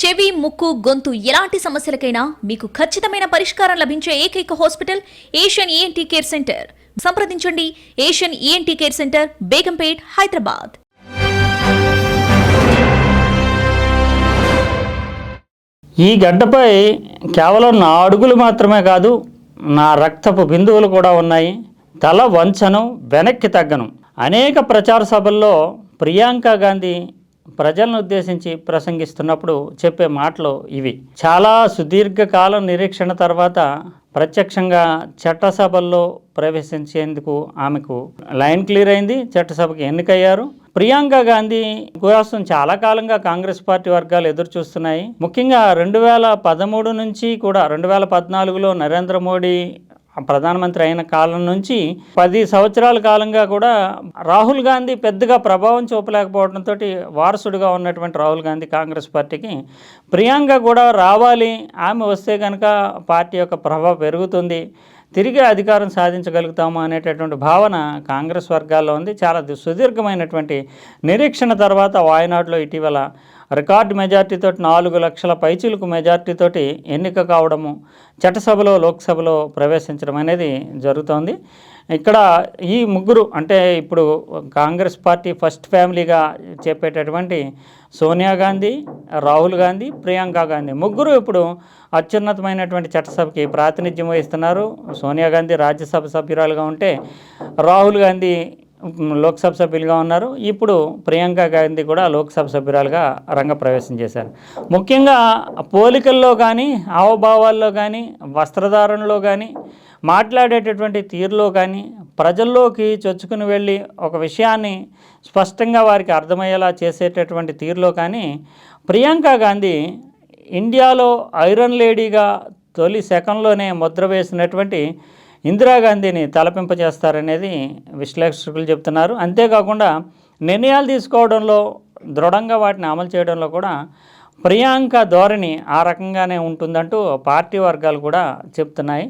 చెవి ముక్కు గొంతు ఎలాంటి సమస్యలకైనా మీకు ఖచ్చితమైన పరిష్కారం లభించే ఏకైక hospital Asian ENT care centre. సంప్రదించండి Asian ENT care centre Begumpet Hyderabad. ఈ గడ్డపై కేవలం నా అడుగులు మాత్రమే కాదు నా రక్తపు బిందువులు కూడా ఉన్నాయి. తల వంచను వెనక్కి తగ్గను. అనేక ప్రచార సభల్లో ప్రియాంక గాంధీ ప్రజలను ఉద్దేశించి ప్రసంగిస్తున్నప్పుడు చెప్పే మాటలు ఇవి. చాలా సుదీర్ఘకాలం నిరీక్షణ తర్వాత ప్రత్యక్షంగా చట్టసభల్లో ప్రవేశించేందుకు ఆమెకు లైన్ క్లియర్ అయింది చట్టసభకి ఎన్నికయ్యారు. ప్రియాంక గాంధీ కోసం చాలా కాలంగా కాంగ్రెస్ పార్టీ వర్గాలు ఎదురు చూస్తున్నాయి ముఖ్యంగా రెండు వేల పదమూడు నుంచి కూడా రెండు వేల పద్నాలుగులో నరేంద్ర మోడీ ప్రధానమంత్రి అయిన కాలం నుంచి పది సంవత్సరాల కాలంగా కూడా రాహుల్ గాంధీ పెద్దగా ప్రభావం చూపలేకపోవడంతో వారసుడిగా ఉన్నటువంటి రాహుల్ గాంధీ కాంగ్రెస్ పార్టీకి ప్రియాంక కూడా రావాలి ఆమె వస్తే కనుక పార్టీ యొక్క ప్రభావం పెరుగుతుంది తిరిగి అధికారం సాధించగలుగుతాము అనేటటువంటి భావన కాంగ్రెస్ వర్గాల్లో ఉంది. చాలా సుదీర్ఘమైనటువంటి నిరీక్షణ తర్వాత వాయనాడులో ఇటీవల రికార్డు మెజార్టీతో నాలుగు లక్షల పైచీలకు మెజార్టీతోటి ఎన్నిక కావడము చట్టసభలో లోక్సభలో ప్రవేశించడం అనేది జరుగుతోంది. ఇక్కడ ఈ ముగ్గురు అంటే ఇప్పుడు కాంగ్రెస్ పార్టీ ఫస్ట్ ఫ్యామిలీగా చెప్పేటటువంటి సోనియా గాంధీ రాహుల్ గాంధీ ప్రియాంక గాంధీ. ముగ్గురు ఇప్పుడు అత్యున్నతమైనటువంటి చట్టసభకి ప్రాతినిధ్యం వహిస్తున్నారు. సోనియా గాంధీ రాజ్యసభ సభ్యురాలుగా ఉంటే రాహుల్ గాంధీ లోక్సభ సభ్యులుగా ఉన్నారు. ఇప్పుడు ప్రియాంక గాంధీ కూడా లోక్సభ సభ్యురాలుగా రంగప్రవేశం చేశారు. ముఖ్యంగా పోలికల్లో కానీ హావభావాల్లో కానీ వస్త్రధారణలో కానీ మాట్లాడేటటువంటి తీరులో కానీ ప్రజల్లోకి చొచ్చుకుని వెళ్ళి ఒక విషయాన్ని స్పష్టంగా వారికి అర్థమయ్యేలా చేసేటటువంటి తీరులో కానీ ప్రియాంక గాంధీ ఇండియాలో ఐరన్ లేడీగా తొలి సెకండ్లోనే ముద్ర వేసినటువంటి ఇందిరాగాంధీని తలపింపజేస్తారనేది విశ్లేషకులు చెప్తున్నారు. అంతేకాకుండా నిర్ణయాలు తీసుకోవడంలో దృఢంగా వాటిని అమలు చేయడంలో కూడా ప్రియాంక ధోరణి ఆ రకంగానే ఉంటుందంటూ పార్టీ వర్గాలు కూడా చెప్తున్నాయి.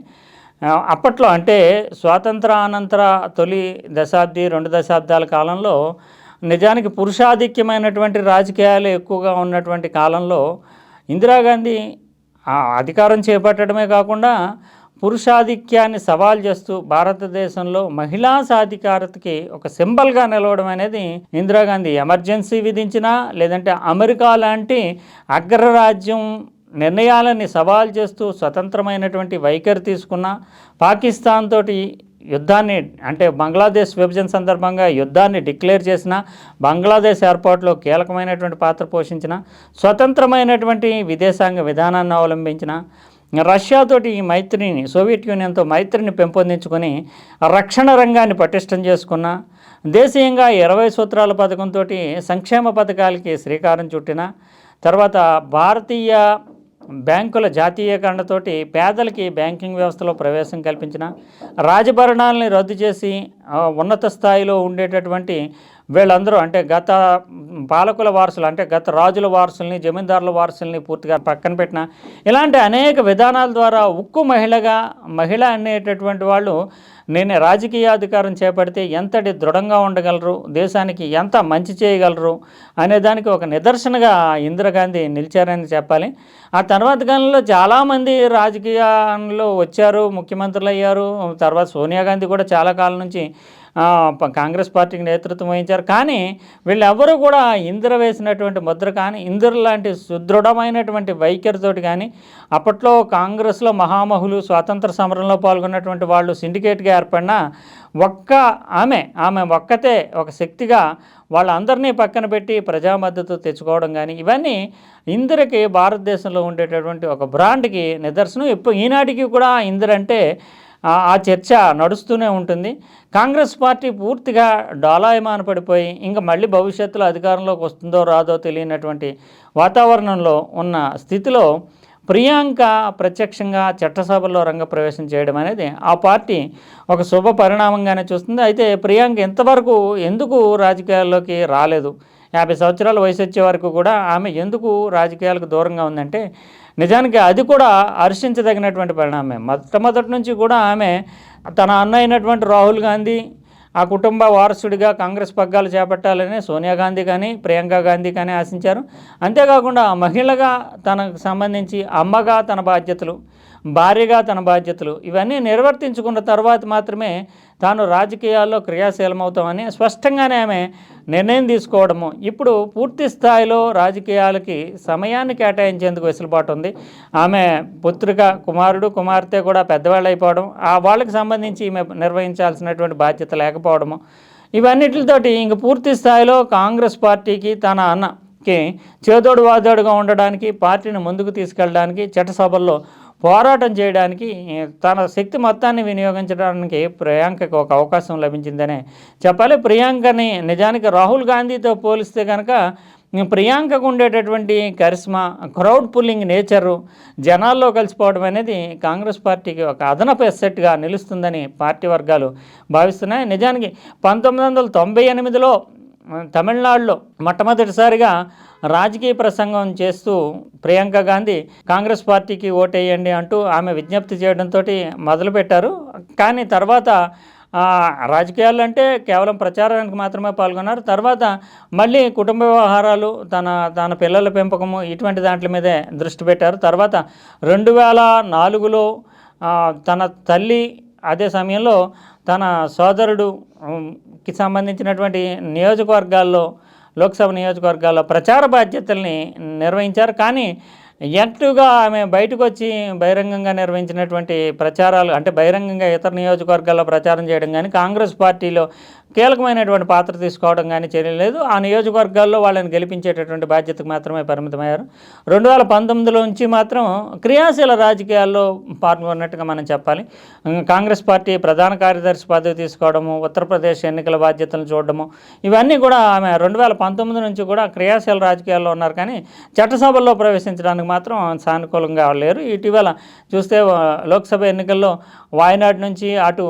అప్పట్లో అంటే స్వాతంత్ర అనంతర తొలి దశాబ్ది రెండు దశాబ్దాల కాలంలో నిజానికి పురుషాధిక్యమైనటువంటి రాజకీయాలు ఎక్కువగా ఉన్నటువంటి కాలంలో ఇందిరాగాంధీ అధికారం చేపట్టడమే కాకుండా పురుషాధిక్యాన్ని సవాల్ చేస్తూ భారతదేశంలో మహిళా సాధికారతకి ఒక సింబల్గా నిలవడం అనేది ఇందిరాగాంధీ ఎమర్జెన్సీ విధించినా లేదంటే అమెరికా లాంటి అగ్రరాజ్యం నిర్ణయాలని సవాల్ చేస్తూ స్వతంత్రమైనటువంటి వైఖరి తీసుకున్న పాకిస్తాన్ తోటి యుద్ధాన్ని అంటే బంగ్లాదేశ్ విభజన సందర్భంగా యుద్ధాన్ని డిక్లేర్ చేసిన బంగ్లాదేశ్ ఏర్పాటులో కీలకమైనటువంటి పాత్ర పోషించిన స్వతంత్రమైనటువంటి విదేశాంగ విధానాన్ని అవలంబించిన రష్యాతోటి ఈ మైత్రిని సోవియట్ యూనియన్తో మైత్రిని పెంపొందించుకొని రక్షణ రంగాన్ని పటిష్టం చేసుకున్న దేశీయంగా ఇరవై సూత్రాల పథకంతో సంక్షేమ పథకాలకి శ్రీకారం చుట్టిన తర్వాత భారతీయ బ్యాంకుల జాతీయకరణతోటి పేదలకి బ్యాంకింగ్ వ్యవస్థలో ప్రవేశం కల్పించిన రాజభరణాలని రద్దు చేసి ఉన్నత స్థాయిలో ఉండేటటువంటి వీళ్ళందరూ అంటే గత పాలకుల వారసులు అంటే గత రాజుల వారసుల్ని జమీందారుల వారసుల్ని పూర్తిగా పక్కన పెట్టిన ఇలాంటి అనేక విధానాల ద్వారా ఉక్కు మహిళగా మహిళ అనేటటువంటి వాళ్ళు నేను రాజకీయాధికారం చేపడితే ఎంతటి దృఢంగా ఉండగలరు దేశానికి ఎంత మంచి చేయగలరు అనే దానికి ఒక నిదర్శనగా ఇందిరాగాంధీ నిలిచారని చెప్పాలి. ఆ తర్వాత కాలంలో చాలామంది రాజకీయాల్లో వచ్చారు ముఖ్యమంత్రులు అయ్యారు తర్వాత సోనియా గాంధీ కూడా చాలా కాలం నుంచి కాంగ్రెస్ పార్టీకి నేతృత్వం వహించారు. కానీ వీళ్ళెవరూ కూడా ఇందిర వేసినటువంటి ముద్ర కానీ ఇందిర లాంటి సుదృఢమైనటువంటి వైఖరితోటి కానీ అప్పట్లో కాంగ్రెస్లో మహామహులు స్వాతంత్ర సమరంలో పాల్గొన్నటువంటి వాళ్ళు సిండికేట్గా ఏర్పడిన ఒక్క ఆమె ఆమె ఒక్కతే ఒక శక్తిగా వాళ్ళందరినీ పక్కన పెట్టి ప్రజా మద్దతు తెచ్చుకోవడం కానీ ఇవన్నీ ఇందిరకి భారతదేశంలో ఉండేటటువంటి ఒక బ్రాండ్కి నిదర్శనం. ఇప్పుడు ఈనాటికి కూడా ఇందిర అంటే ఆ చర్చ నడుస్తూనే ఉంటుంది. కాంగ్రెస్ పార్టీ పూర్తిగా డాలాయమాన పడిపోయి ఇంకా మళ్ళీ భవిష్యత్తులో అధికారంలోకి వస్తుందో రాదో తెలియనటువంటి వాతావరణంలో ఉన్న స్థితిలో ప్రియాంక ప్రత్యక్షంగా చట్టసభలో రంగప్రవేశం చేయడం అనేది ఆ పార్టీ ఒక శుభ పరిణామంగానే చూస్తుంది. అయితే ప్రియాంక ఇంతవరకు ఎందుకు రాజకీయాల్లోకి రాలేదు? యాభై సంవత్సరాల వయసు వచ్చే వరకు కూడా ఆమె ఎందుకు రాజకీయాలకు దూరంగా ఉందంటే నిజానికి అది కూడా హర్షించదగినటువంటి పరిణామమే. మొట్టమొదటి నుంచి కూడా ఆమె తన అన్న అయినటువంటి రాహుల్ గాంధీ ఆ కుటుంబ వారసుడిగా కాంగ్రెస్ పగ్గాలు చేపట్టాలని సోనియా గాంధీ కానీ ప్రియాంక గాంధీ కానీ ఆశించారు. అంతేకాకుండా మహిళగా తనకు సంబంధించి అమ్మగా తన బాధ్యతలు భార్యగా తన బాధ్యతలు ఇవన్నీ నిర్వర్తించుకున్న తర్వాత మాత్రమే తాను రాజకీయాల్లో క్రియాశీలమవుతామని స్పష్టంగానే ఆమె నిర్ణయం తీసుకోవడము. ఇప్పుడు పూర్తి స్థాయిలో రాజకీయాలకి సమయాన్ని కేటాయించేందుకు వెసులుబాటు ఉంది. ఆమె పుత్రిక కుమారుడు కుమార్తె కూడా పెద్దవాళ్ళు అయిపోవడం ఆ వాళ్ళకి సంబంధించి ఈమె నిర్వహించాల్సినటువంటి బాధ్యత లేకపోవడము. ఇవన్నిటితోటి ఇంక పూర్తి స్థాయిలో కాంగ్రెస్ పార్టీకి తన అన్నకి చేదోడు వాదోడుగా ఉండడానికి పార్టీని ముందుకు తీసుకెళ్ళడానికి చట్టసభల్లో పోరాటం చేయడానికి తన శక్తి మొత్తాన్ని వినియోగించడానికి ప్రియాంకకు ఒక అవకాశం లభించిందనే చెప్పాలి. ప్రియాంకని నిజానికి రాహుల్ గాంధీతో పోలిస్తే కనుక ప్రియాంకకు ఉండేటటువంటి కరిస్మా క్రౌడ్ పుల్లింగ్ నేచరు జనాల్లో కలిసిపోవడం అనేది కాంగ్రెస్ పార్టీకి ఒక అదనపు ఎస్సెట్గా నిలుస్తుందని పార్టీ వర్గాలు భావిస్తున్నాయి. నిజానికి పంతొమ్మిది వందల తొంభై ఎనిమిదిలో తమిళనాడులో మొట్టమొదటిసారిగా రాజకీయ ప్రసంగం చేస్తూ ప్రియాంక గాంధీ కాంగ్రెస్ పార్టీకి ఓటేయండి అంటూ ఆమె విజ్ఞప్తి చేయడంతో మొదలుపెట్టారు. కానీ తర్వాత రాజకీయాలంటే రాజకీయాలు అంటే కేవలం ప్రచారానికి మాత్రమే పాల్గొన్నారు. తర్వాత మళ్ళీ కుటుంబ వ్యవహారాలు తన తన పిల్లల పెంపకము ఇటువంటి దాంట్ల మీదే దృష్టి పెట్టారు. తర్వాత రెండు వేల నాలుగులో తన తల్లి అదే సమయంలో తన సోదరుడు కి సంబంధించినటువంటి నియోజకవర్గాల్లో లోక్సభ నియోజకవర్గాల్లో ప్రచార బాధ్యతల్ని నిర్వహించారు. కానీ యాక్టివ్గా ఆమె బయటకు వచ్చి బహిరంగంగా నిర్వహించినటువంటి ప్రచారాలు అంటే బహిరంగంగా ఇతర నియోజకవర్గాల్లో ప్రచారం చేయడం కానీ కాంగ్రెస్ పార్టీలో కీలకమైనటువంటి పాత్ర తీసుకోవడం కానీ చేయలేదు ఆ నియోజకవర్గాల్లో వాళ్ళని గెలిపించేటటువంటి బాధ్యతకు మాత్రమే పరిమితమయ్యారు. రెండు వేల పంతొమ్మిదిలో నుంచి మాత్రం క్రియాశీల రాజకీయాల్లో పాల్గొన్నట్టుగా మనం చెప్పాలి. కాంగ్రెస్ పార్టీ ప్రధాన కార్యదర్శి పదవి తీసుకోవడము ఉత్తరప్రదేశ్ ఎన్నికల బాధ్యతలను చూడడము ఇవన్నీ కూడా ఆమె రెండు వేల పంతొమ్మిది నుంచి కూడా క్రియాశీల రాజకీయాల్లో ఉన్నారు. కానీ చట్టసభల్లో ప్రవేశించడానికి మాత్రం సానుకూలంగా లేరు. ఇటీవల చూస్తే లోక్సభ ఎన్నికల్లో వాయనాడ్ నుంచి అటు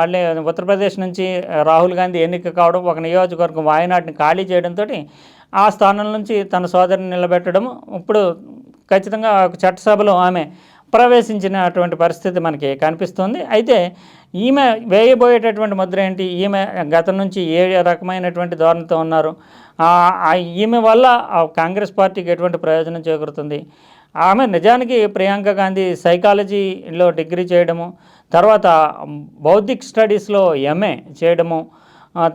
మళ్ళీ ఉత్తరప్రదేశ్ నుంచి రాహుల్ గాంధీ ఎన్నిక కావడం ఒక నియోజకవర్గం వాయనాటిని ఖాళీ చేయడంతో ఆ స్థానం నుంచి తన సోదరిని నిలబెట్టడం ఇప్పుడు ఖచ్చితంగా ఒక చట్టసభలో ఆమె ప్రవేశించినటువంటి పరిస్థితి మనకి కనిపిస్తుంది. అయితే ఈమె వేయబోయేటటువంటి ముద్ర ఏంటి? ఈమె గతం నుంచి ఏ రకమైనటువంటి ధోరణితో ఉన్నారు? ఈమె వల్ల కాంగ్రెస్ పార్టీకి ఎటువంటి ప్రయోజనం చేకూరుతుంది? ఆమె నిజానికి ప్రియాంక గాంధీ సైకాలజీలో డిగ్రీ చేయడము తర్వాత బౌద్ధిక్ స్టడీస్లో ఎంఏ చేయడము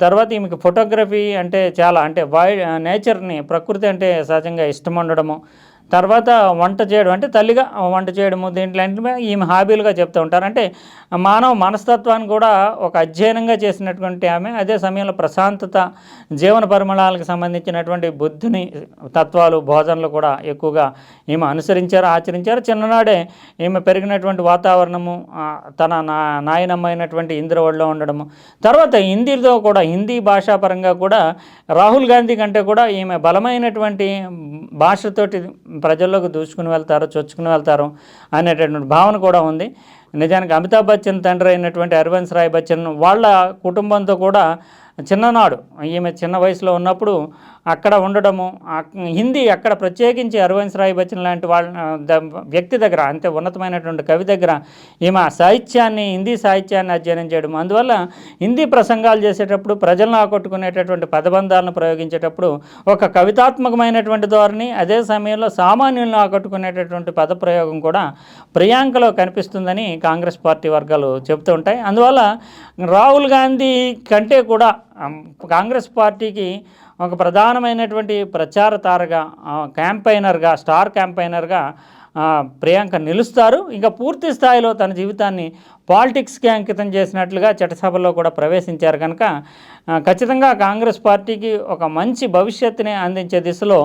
తర్వాత ఈమెకి ఫోటోగ్రఫీ అంటే చాలా అంటే వై నేచర్ని ప్రకృతి అంటే సహజంగా ఇష్టం ఉండడము. తర్వాత వంట చేయడం అంటే తల్లిగా వంట చేయడము దీంట్లో ఈమె హాబీలుగా చెప్తూ ఉంటారు. అంటే మానవ మనస్తత్వాన్ని కూడా ఒక అధ్యయనంగా చేసినటువంటి ఆమె అదే సమయంలో ప్రశాంతత జీవన పరిమళాలకు సంబంధించినటువంటి బుద్ధిని తత్వాలు బోధనలు కూడా ఎక్కువగా ఈమె అనుసరించారు ఆచరించారు. చిన్ననాడే ఈమె పెరిగినటువంటి వాతావరణము తన నా నాయనమ్మ అయినటువంటి ఇంద్రవడిలో ఉండడము. తర్వాత హిందీతో కూడా హిందీ భాషాపరంగా కూడా రాహుల్ గాంధీ కంటే కూడా ఈమె బలమైనటువంటి భాషతోటి ప్రజల్లోకి దూసుకుని వెళ్తారు చొచ్చుకుని వెళ్తారు అనేటటువంటి భావన కూడా ఉంది. నిజానికి అమితాబ్ బచ్చన్ తండ్రి అయినటువంటి అరవింద్ రాయ్ బచ్చన్ వాళ్ళ కుటుంబంతో కూడా చిన్ననాడు ఈమె చిన్న వయసులో ఉన్నప్పుడు అక్కడ ఉండడము హిందీ అక్కడ ప్రత్యేకించి అరవింద్ రాయ్ బచ్చన్ లాంటి వాళ్ళ ద- వ్యక్తి దగ్గర అంతే ఉన్నతమైనటువంటి కవి దగ్గర ఈమె సాహిత్యాన్ని హిందీ సాహిత్యాన్ని అధ్యయనం చేయడం. అందువల్ల హిందీ ప్రసంగాలు చేసేటప్పుడు ప్రజలను ఆకట్టుకునేటటువంటి పదబంధాలను ప్రయోగించేటప్పుడు ఒక కవితాత్మకమైనటువంటి ధోరణి అదే సమయంలో సామాన్యులను ఆకట్టుకునేటటువంటి పదప్రయోగం కూడా ప్రియాంకలో కనిపిస్తుందని కాంగ్రెస్ పార్టీ వర్గాలు చెబుతూ ఉంటాయి. అందువల్ల రాహుల్ గాంధీ కంటే కూడా కాంగ్రెస్ పార్టీకి ఒక ప్రధానమైనటువంటి ప్రచార తారగా క్యాంపైనర్గా స్టార్ క్యాంపైనర్గా ప్రియాంక నిలుస్తారు. ఇంకా పూర్తి స్థాయిలో తన జీవితాన్ని పాలిటిక్స్కి అంకితం చేసినట్లుగా చట్టసభలో కూడా ప్రవేశించారు కనుక ఖచ్చితంగా కాంగ్రెస్ పార్టీకి ఒక మంచి భవిష్యత్తుని అందించే దిశలో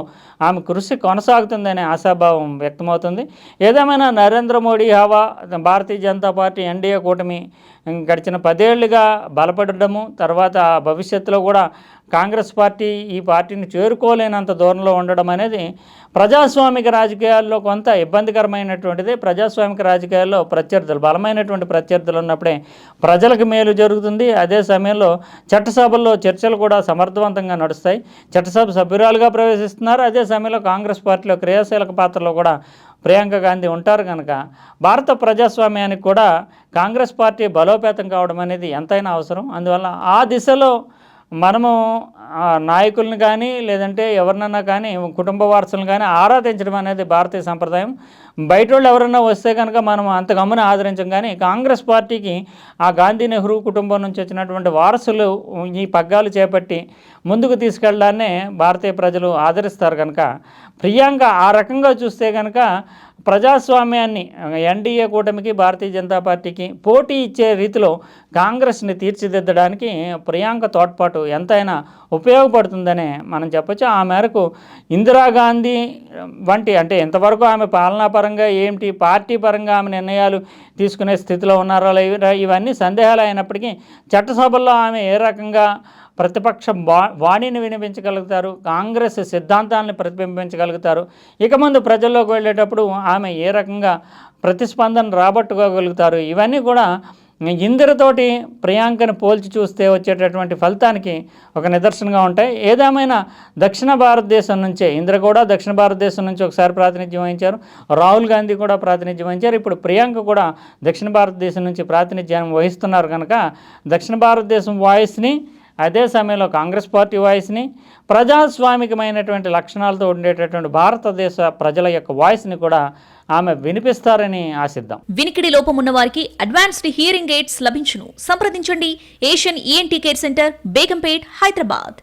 ఆమె కృషి కొనసాగుతుందనే ఆశాభావం వ్యక్తమవుతుంది. ఏదేమైనా నరేంద్ర మోడీ హవా భారతీయ జనతా పార్టీ ఎన్డీఏ కూటమి గడిచిన పదేళ్ళుగా బలపడడము తర్వాత భవిష్యత్తులో కూడా కాంగ్రెస్ పార్టీ ఈ పార్టీని చేరుకోలేనంత దూరంలో ఉండడం అనేది ప్రజాస్వామిక రాజకీయాల్లో కొంత ఇబ్బందికరమైనటువంటిది. ప్రజాస్వామిక రాజకీయాల్లో ప్రత్యర్థులు బలమైనటువంటి ప్రత్యర్థులు ఉన్నప్పుడే ప్రజలకు మేలు జరుగుతుంది. అదే సమయంలో చట్టసభ చట్టసభల్లో చర్చలు కూడా సమర్థవంతంగా నడుస్తాయి. చట్టసభ సభ్యురాలుగా ప్రవేశిస్తున్నారు. అదే సమయంలో కాంగ్రెస్ పార్టీలో క్రియాశీలక పాత్రలో కూడా ప్రియాంక గాంధీ ఉంటారు కనుక భారత ప్రజాస్వామ్యానికి కూడా కాంగ్రెస్ పార్టీ బలోపేతం కావడం అనేది ఎంతైనా అవసరం. అందువల్ల ఆ దిశలో మనము నాయకులను నాయకుల్ని కానీ లేదంటే ఎవరినన్నా కానీ కుటుంబ వారసులను కానీ ఆరాధించడం అనేది భారతీయ సంప్రదాయం బయట వాళ్ళు ఎవరైనా వస్తే కనుక మనం అంత గమ్మున ఆదరించం కానీ కాంగ్రెస్ పార్టీకి ఆ గాంధీ నెహ్రూ కుటుంబం నుంచి వచ్చినటువంటి వారసులు ఈ పగ్గాలు చేపట్టి ముందుకు తీసుకెళ్ళడాన్నే భారతీయ ప్రజలు ఆదరిస్తారు కనుక. ప్రియాంక ఆ రకంగా చూస్తే కనుక ప్రజాస్వామ్యాన్ని ఎన్డీఏ కూటమికి భారతీయ జనతా పార్టీకి పోటీ ఇచ్చే రీతిలో కాంగ్రెస్ని తీర్చిదిద్దడానికి ప్రియాంక తోడ్పాటు ఎంతైనా ఉపయోగపడుతుందనే మనం చెప్పొచ్చు. ఆ మేరకు ఇందిరాగాంధీ వంటి అంటే ఇంతవరకు ఆమె పాలనా పరంగా ఏమిటి పార్టీ పరంగా ఆమె నిర్ణయాలు తీసుకునే స్థితిలో ఉన్నారో ఇవన్నీ సందేహాలు అయినప్పటికీ చట్టసభల్లో ఆమె ఏ రకంగా ప్రతిపక్ష వాణిని వినిపించగలుగుతారు? కాంగ్రెస్ సిద్ధాంతాలను ప్రతిబింబించగలుగుతారు? ఇక ముందు ప్రజల్లోకి వెళ్ళేటప్పుడు ఆమె ఏ రకంగా ప్రతిస్పందన రాబట్టుకోగలుగుతారు? ఇవన్నీ కూడా ఇందిరతోటి ప్రియాంకను పోల్చి చూస్తే వచ్చేటటువంటి ఫలితానికి ఒక నిదర్శనంగా ఉంటాయి. ఏదేమైనా దక్షిణ భారతదేశం నుంచే ఇందిర కూడా దక్షిణ భారతదేశం నుంచి ఒకసారి ప్రాతినిధ్యం వహించారు. రాహుల్ గాంధీ కూడా ప్రాతినిధ్యం వహించారు. ఇప్పుడు ప్రియాంక కూడా దక్షిణ భారతదేశం నుంచి ప్రాతినిధ్యం వహిస్తున్నారు కనుక దక్షిణ భారతదేశం వాయిస్ని అదే సమయంలో కాంగ్రెస్ పార్టీ వాయిస్ని ప్రజాస్వామికమైనటువంటి లక్షణాలతో ఉండేటటువంటి భారతదేశ ప్రజల యొక్క వాయిస్ని కూడా ఆమె వినిపిస్తారని ఆశిద్దాం. వినికిడి లోపం ఉన్న వారికి అడ్వాన్స్డ్ హియరింగ్ ఎయిడ్స్ లభించును. సంప్రదించండి. Asian ENT care centre Begumpet Hyderabad.